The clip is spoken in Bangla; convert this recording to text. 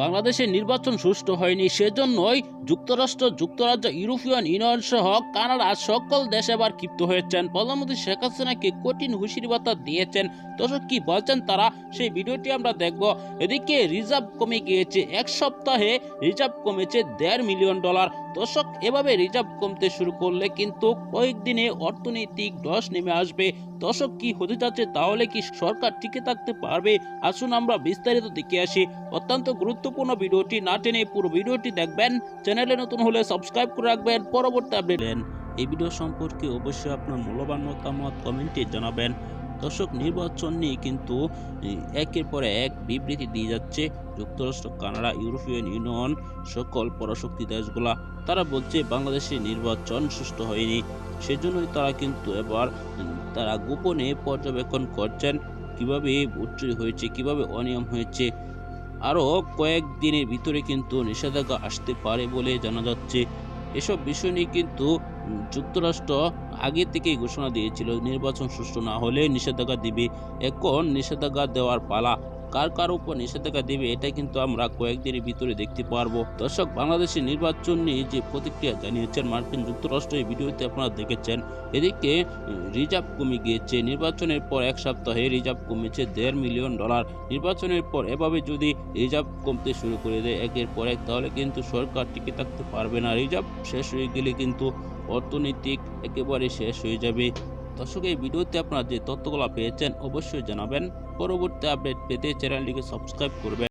বাংলাদেশের নির্বাচন সুষ্ঠু হয়নি, সেজন্যই যুক্তরাষ্ট্র, যুক্তরাজ্য ইউরোপিয়ান ইউনিয়ন সহ কানাডা সকল দেশ এবার ক্ষিপ্ত হয়েছেন। প্রধানমন্ত্রী শেখ হাসিনাকে কঠিন হুঁশিয়ারি বার্তা দিয়েছেন। দর্শক, কি বলছেন তারা? সেই ভিডিওটি আমরা দেখব। এদিকে রিজার্ভ কমে গিয়েছে। এক সপ্তাহে রিজার্ভ কমেছে দেড় মিলিয়ন ডলার। দর্শক, এভাবে রিজার্ভ কমতে শুরু করলে কিন্তু কয়েকদিনে অর্থনৈতিক ধস নেমে আসবে। দর্শক, কি হতে যাচ্ছে তাহলে কি সরকার টিকে থাকতে পারবে? আসুন আমরা বিস্তারিত দেখে আসি। অত্যন্ত গুরুত্বপূর্ণ ভিডিওটি না টেনে পুরো ভিডিওটি দেখবেন। চ্যানেলে নতুন হলে সাবস্ক্রাইব করে রাখবেন। পরবর্তী আপডেট এই ভিডিও সম্পর্কে অবশ্যই আপনার মূল্যবান মতামত কমেন্টে জানাবেন। দর্শক, নির্বাচন নিয়ে কিন্তু একের পর এক বিবৃতি দিয়ে যাচ্ছে যুক্তরাষ্ট্র, কানাডা ইউরোপিয়ান ইউনিয়ন, সকল পরাশক্তি দেশগুলা। তারা বলছে বাংলাদেশের নির্বাচন সুষ্ঠু হয়নি। সেজন্যই তারা কিন্তু এবার তারা গোপনে পর্যবেক্ষণ করছেন। কীভাবে ভোট চুরি হয়েছে, কীভাবে অনিয়ম হয়েছে আরও কয়েকদিনের ভিতরে কিন্তু নিষেধাজ্ঞা আসতে পারে বলে জানা যাচ্ছে। এসব বিষয় নিয়ে কিন্তু যুক্তরাষ্ট্র আগে থেকেই ঘোষণা দিয়েছিল, নির্বাচন সুষ্ঠু না হলে নিষেধাজ্ঞা দিবে। এখন নিষেধাজ্ঞা দেওয়ার পালা কার কার উপর নিষেধাজ্ঞা দেবে এটা কিন্তু আমরা কয়েকদিনের ভিতরে দেখতে পারব। দর্শক, বাংলাদেশের নির্বাচন নিয়ে যে প্রতিক্রিয়া জানিয়েছেন মার্কিন যুক্তরাষ্ট্র, এই ভিডিওতে আপনারা দেখেছেন, এদিকে রিজার্ভ কমে গিয়েছে। নির্বাচনের পর এক সপ্তাহে রিজার্ভ কমেছে দেড় মিলিয়ন ডলার। নির্বাচনের পর এভাবে যদি রিজার্ভ কমতে শুরু করে দেয় একের পর এক, তাহলে কিন্তু সরকার টিকে থাকতে পারবে না। রিজার্ভ শেষ হয়ে গেলে কিন্তু অর্থনৈতিক একেবারে শেষ হয়ে যাবে। দর্শক, এই ভিডিওতে আপনারা যে তথ্যগুলো পেয়েছেন অবশ্যই জানাবেন। পরবর্তী আপডেট পেতে চ্যানেলটিকে সাবস্ক্রাইব করবেন।